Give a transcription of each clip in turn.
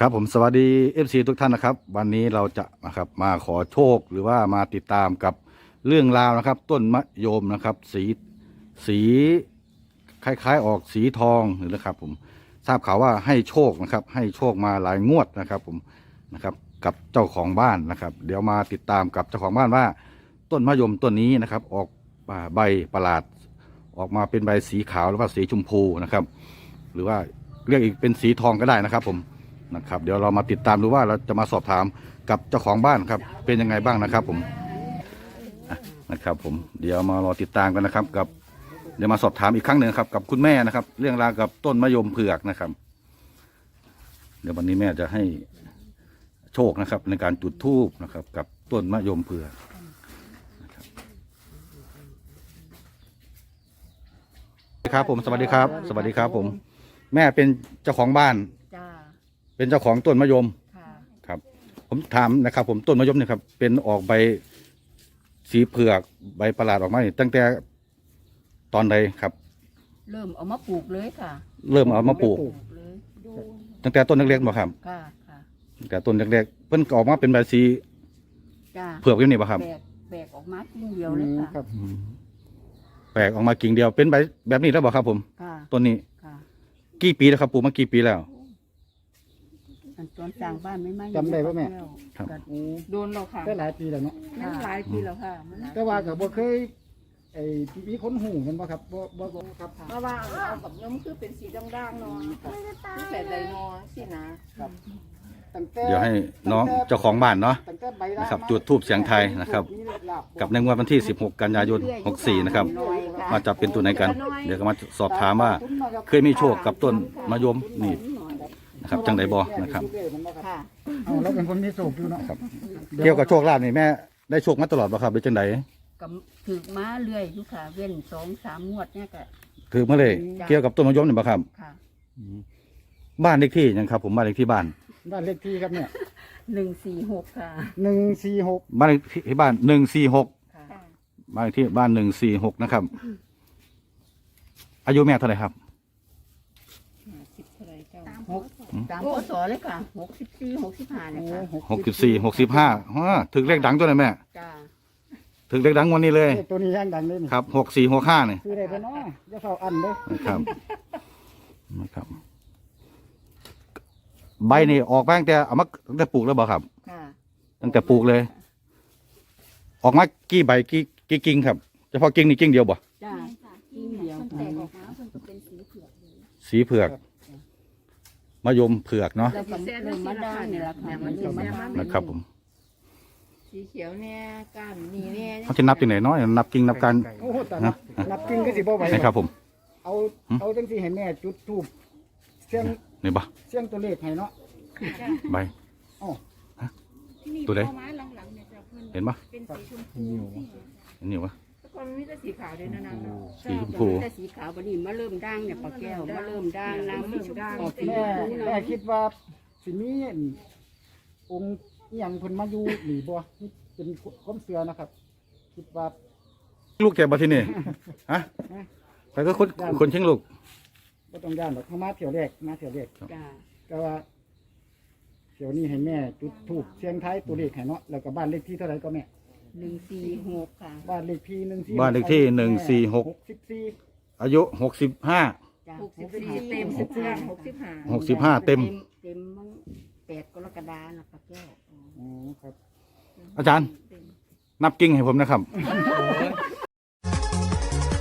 ครับผมสวัสดี FC ทุกท่านนะครับ วันนี้เราจะนะครับมาขอโชคหรือว่ามาติดตามกับเรื่องราวนะครับ ต้นมะยมนะครับ สีสีคล้ายๆออกสีทองนะครับ ผมทราบข่าวว่าให้โชคนะครับ ให้โชคมาหลายงวดนะครับ ผมนะครับกับเจ้าของบ้านนะครับ เดี๋ยวมาติดตามกับเจ้าของบ้านว่า ต้นมะยมต้นนี้นะครับ ออกใบประหลาด ออกมาเป็นใบสีขาวหรือว่าสีชมพูนะครับ หรือว่าเรียกอีกเป็นสีทองก็ได้นะครับ ผม นะครับ เดี๋ยวเรามาติดตามดูว่าเราจะมาสอบถามกับเจ้าของบ้านครับ เป็นยังไงบ้างนะครับ ผมนะครับ ผมเดี๋ยวมารอติดตามกันนะครับ กับเดี๋ยวมาสอบถามอีกครั้งหนึ่งครับ กับคุณแม่นะครับ เรื่องราวกับต้นมะยมเผือกนะครับ เดี๋ยววันนี้แม่จะให้โชคนะครับ ในการจุดธูปนะครับ กับต้นมะยมเผือกนะครับครับผมสวัสดีครับ สวัสดีครับ ผม แม่เป็นเจ้าของบ้าน เป็นเจ้าของต้นมะยมค่ะครับ ผมถามนะครับ ผมต้นมะยมเนี่ยครับ เป็นออกใบสีเผือกใบประหลาดออกมานี่ตั้งแต่ตอนใดครับ เริ่มเอามาปลูกเลยค่ะเริ่มเอามาปลูก ปลูกเลยดูตั้งแต่ต้นเล็กๆบ่ครับค่ะค่ะตั้งแต่ต้นเล็กๆเพิ่นก็ออกมาเป็นใบสีจ้าเผือกอยู่นี่บ่ครับแบกแบกออกมาทิ้งเดียวเลยค่ะครับ อืมแปลกออกมากิ่งเดียวเป็นใบแบบนี้แล้วบ่ครับ ผมค่ะต้นนี้ค่ะ กี่ปีแล้วครับปลูกมากี่ปีแล้วอั นตอนสร้างบ้านไม่ไม่จำได้ปะแม่ ครับ ก็โอ้โดนเราค่ะได้หลายปีแล้วเนาะนั่นหลายปีแล้วค่ะมันหลายแต่ว่าก็บ่เคยไอ้ที่มีคนหูกันบ่ครับบ่บ่บ่ครับ เพราะว่าเอากับน้ำคือเป็นสีด่างๆเนาะคือแต่ใดเนาะสินะ ตั้งแต่เดี๋ยวให้น้องเจ้าของบ้านเนาะ ตั้งแต่ใบลานะครับจุดธูปเสียงไทยนะครับมีเลขลาบกับในงวดวันที่ 16 กันยายน 64 นะครับว่าจะเป็นตัวไหนกัน เดี๋ยวก็มาสอบถามว่า เคยมีโชคกับต้นมะยมนี่ นะครับจังไดบอนะครับ ค่ะเอาแล้วเป็นคนมีโชคอยู่เนาะครับ เกี่ยวกับโชคลาภนี่แม่ได้โชคมาตลอดป่ะครับเป็นจังไดกับถือมาเรื่อยอยู่ค่ะ เว้นสองสามงวดเนี่ยก็ถือมาเลย เกี่ยวกับต้นมะยมนี่ป่ะครับค่ะบ้านเลขที่ยังครับ ผมบ้านเลขที่บ้าน บ้านเลขที่ครับเนี่ยหนึ่งสี่หกค่ะ146บ้านเลขที่บ้านหนึ่งสี่หกค่ะ บ้านเลขที่บ้านหนึ่งสี่หกนะครับ อายุแม่เท่าไหร่ครับสิบเท่าไหรเจ้าหก ตามพศเลยค่ะหกสิบสี่หกสิบห้าเนี่ยโอ้ค่ะหกสิบสี่หกสิบห้าถึงเลขดังตัวไหนแม่จ้าถึงเลขดังวันนี้เลยเลขตัวนี้ย่างดังเลยนี่ครับหกสี่หกห้านี่คือได้บ่เนาะอย่าเฝ้าอันเด้อนะครับนะครับ ใบนี่ออกมาตั้งแต่เอามาตั้งแต่ปลูกแล้วบ่ครับค่ะตั้งแต่ปลูกเลย ออกมากี่ใบกี่กี่กิ่งครับเฉพาะกิ่งนี่กิ่งเดียวบ่จ้ากิ่งเดียว มันแตกออกมามันก็เป็นสีเผือกเลย สีเผือก มะยมเผือกเนาะแล้วก็เริ่มมาด่างนี่แหละค่ะมันเริ่มมาด่างนะครับผมสีเขียวเนี่ยก้านนี่เนี่ยเขาจะนับที่ไหนเนาะนับกิ่งนับการโอ้โหแต่นับนับกินก็สิบ่ไหวนะครับผม เอาเอาจังซี่ให้แม่จุดธูปเสียงนี่บ่เสียงตัวเลขให้เนาะใบอ๋อตัวใดไม้หลังๆเนี่ยจะเพิ่นเห็นบ่เป็นสีชมพูสีเห็นนี่วะแต่ก่อน มันมีแต่สีขาวด้วยนะนางเนาะสีชมพู แต่สีขาวบัดนี้มาเริ่มด่างเนี่ยปลาแก้วมาเริ่มด่างน้ำมันออกสีแม่ชมพูแม่เนาะคิดว่าสิมีองค์อหย่างเพิ่นมาอยู่หรือบ่นี่เป็นความเชื่อนะครับ คิดว่า ลูกแกบ่ที่นี่ ฮะใครก็คนคนเชียงลูกบ่ต้องย่านหรอกเขามาเที่ยวแรกมาเที่ยวแรกจ้าก็ว่าเที่ยวนี้ให้แม่จุดธูปเสียงท้ายตัวเลขให้เนาะแล้วก็บ้านเลขที่เท่าไหร่ก็แม่ หนึ่งสี่หกค่ะ บ้านเลขที่1บ้านเลขที่หนึ่งสี่หก64อายุหกสิบห้าจ้า หกสิบสี่เต็มสิบห้าหกสิบห้าหกสิบห้าเต็ม เต็มมันแปดกรกฎานะปลาแก้วอ๋อครับอาจารย์นับกิ่งให้ผมนะครับ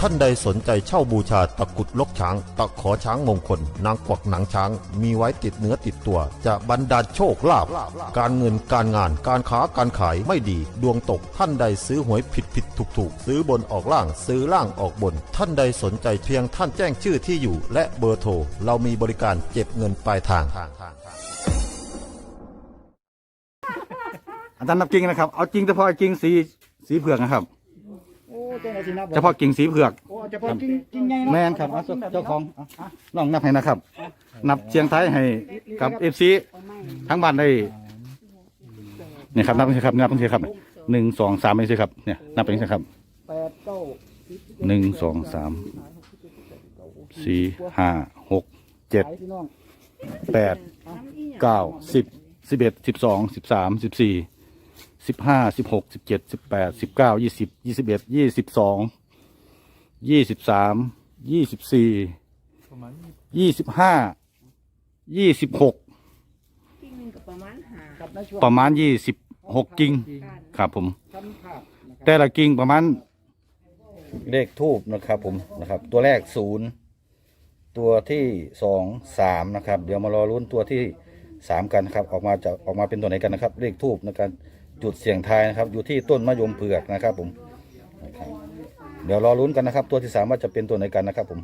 ท่านใดสนใจเช่าบูชาตะกุดลกช้าง ตะขอช้างมงคล นางกวักหนังช้าง มีไว้ติดเนื้อติดตัว จะบรรดาลโชคลาภการเงินการงานการค้าการขายไม่ดี ดวงตกท่านใดซื้อหวยผิดผิดถูกถูกซื้อบนออกล่างซื้อล่างออกบน ท่านใดสนใจเพียงท่านแจ้งชื่อที่อยู่ และเบอร์โทรเรามีบริการเก็บเงินปลายทางอาจารย์นับกิ่งนะครับ เอาจริงเฉพาะกิ่งสีสีเผือกนะครับ จ้าหน้าที่นับบ่เฉพาะกิ่งสีเผือก โอ้เฉพาะจริงจริงใหญ่เนาะแม่นครับเอาเจ้าของเอาลองนับให้นะครับ นับเชียงไทยให้กับเอฟซีเอาไม่ทั้งบ้านได้เนี่ยครับนับเป็นครับนับเป็นครับหนึ่งสองสามเป็นสิครับเนี่ยนับเป็นสิครับแปดเก้าหนึ่งสองสามสี่ห้าหกเจ็ด ขายพี่น้อง แปดน้ำอีหเก้าสิบสิบเอ็ดสิบสองสิบสามสิบสี่ สิบห้าสิบหกสิบเจ็ดสิบแปดสิบเก้ายี่สิบยี่สิบเอ็ดยี่สิบสองยี่สิบสามยี่สิบสี่ยี่สิบห้ายี่สิบหกที่หนึงก็ประมาณห้าครับในช่วงประมาณยี่สิบหกกิ่งครับผม ชั้นภาพนะครับแต่ละกิ่งประมาณ เลขทูบนะครับผมนะครับ ตัวแรกศูนย์ตัวที่สองสามนะครับ เดี๋ยวมารอรุ้นตัวที่สามกันนะครับ ออกมาจะออกมาเป็นตัวไหนกันนะครับ เลขทูบในการ จุดเสียงทายนะครับ อยู่ที่ต้นมะยมเผือกนะครับผมนะครับเดี๋ยวรอรุ้นกันนะครับ ตัวที่สามว่าจะเป็นตัวไหนกันนะครับ ผม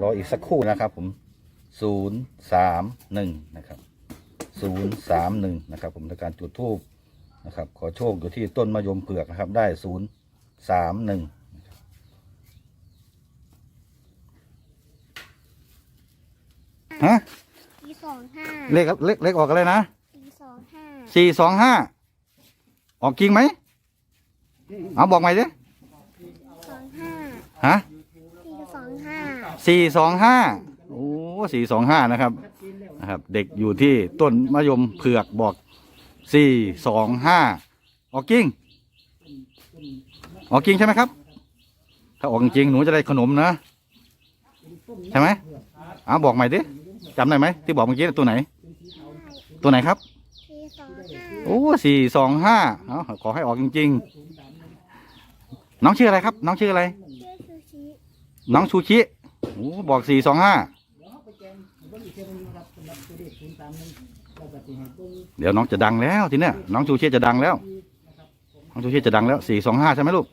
รออีกสักครู่นะครับ ผมศูนย์สามหนึ่งนะครับศูนย์สามหนึ่งนะครับ ผมในการจุดทูบนะครับ ขอโชคอยู่ที่ต้นมะยมเผือกนะครับ ได้ศูนย์สามหนึ่งฮะสี่สองห้าเลขเลขเลขออกอะไรนะสี่สองห้าสี่สองห้า ออกจริงไหมเอาบอกใหม่ดิสองห้าฮะสี่สองห้าสี่สองห้าโอ้สี่สองห้านะครับนะครับ เด็กอยู่ที่ต้นมะยมเผือกบอกสี่สองห้าออกจริงออกจริงใช่ไหมครับ ถ้าออกจริงหนูจะได้ขนมนะใช่ไหมเอาบอกใหม่ดิจำได้ไหมที่บอกเมื่อกี้ตัวไหน ตัวไหนครับสี่สองห้า โอ้สี่สองห้าเอาขอให้ออกจริง ๆ น้องชื่ออะไรครับ น้องชื่ออะไร ชื่อซูชิน้องชูชิโอ้บอกสี่สองห้าเดี๋ยวน้องจะดังแล้วทีเนี้ยน้องชูชิจะดังแล้ว น้องชูชิจะดังแล้วสี่สองห้าใช่ไหมลูก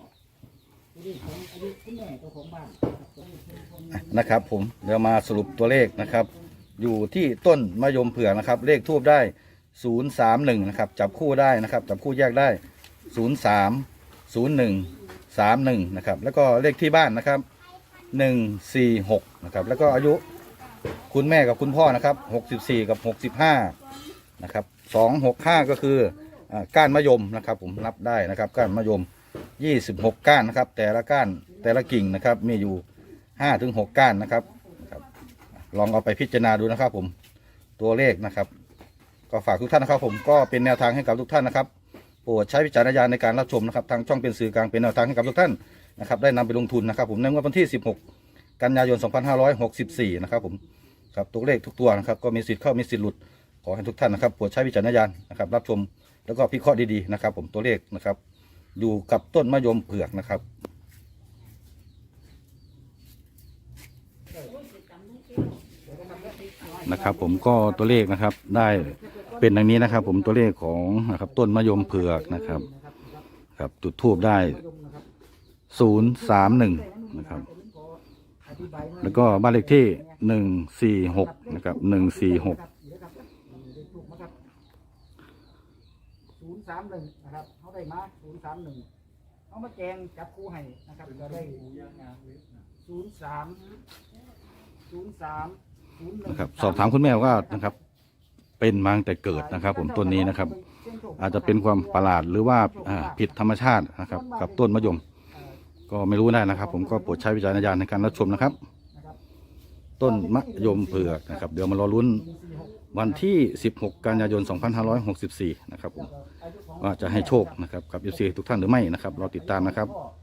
นะครับ ผมเดี๋ยวมาสรุปตัวเลขนะครับ อยู่ที่ต้นมะยมเผือกนะครับ เลขทูบได้ ศูนย์สามหนึ่งนะครับ จับคู่ได้นะครับ จับคู่แยกได้ศูนย์สามศูนย์หนึ่งสามหนึ่งนะครับ แล้วก็เลขที่บ้านนะครับหนึ่งสี่หกนะครับ แล้วก็อายุคุณแม่กับคุณพ่อนะครับหกสิบสี่กับหกสิบห้านะครับสองหกห้าก็คืออก้านมะยมนะครับ ผมนับได้นะครับ ก้านมะยมยี่สิบหกก้านนะครับ แต่ละก้านแต่ละกิ่งนะครับ มีอยู่ห้าถึงหกก้านนะครับ ลองเอาไปพิจารณาดูนะครับ ผมตัวเลขนะครับ ก็ฝากทุกท่านนะครับ ผมก็เป็นแนวทางให้กับทุกท่านนะครับโปรดใช้วิจารณญาณในการรับชมนะครับทางช่องเป็นสื่อกลางเป็นแนวทางให้กับทุกท่านนะครับได้นำไปลงทุนนะครับ ผมในงวดวันที่ 16 กันยายน 2564 นะครับผมครับตัวเลขทุกตัวนะครับก็มีสิทธิ์เข้ามีสิทธิ์หลุดขอให้ทุกท่านนะครับโปรดใช้วิจารณญาณนะครับรับชมแล้วก็พิเคราะห์ดีๆนะครับ ผมตัวเลขนะครับ อยู่กับต้นมะยมเผือกนะครับนะครับ ผมก็ตัวเลขนะครับได้ เป็นดังนี้นะครับ ผมตัวเลขของนะครับ ต้นมะยมเผือกนะครับ ครับจุดทูบได้ศูนย์สามหนึ่งนะครับ แล้วก็บ้านเลขที่หนึ่งสี่หกนะครับหนึ่งสี่หกศูนย์สามหนึ่งนะครับเขาได้มาศูนย์สามหนึ่งเขามาแจงจับคู่ให้นะครับก็ได้ศูนย์สามศูนย์สามศูนย์หนึ่งนะครับ สอบถามคุณแม่ว่านะครับ เป็นมาตั้งแต่เกิดนะครับ ผมต้นนี้นะครับ อาจจะเป็นความประหลาดหรือว่าอ่าผิดธรรมชาตินะครับ กับต้นมะยม ก็ไม่รู้ได้นะครับ ผมก็โปรดใช้วิจารณญาณในการรับชมนะครับ ต้นมะยมเผือกนะครับ เดี๋ยวมารอลุ้นวันที่ 16 กันยายน 2564 นะครับผมว่าจะให้โชคนะครับกับเอฟซีทุกท่านหรือไม่นะครับรอติดตามนะครับหกสิบห้า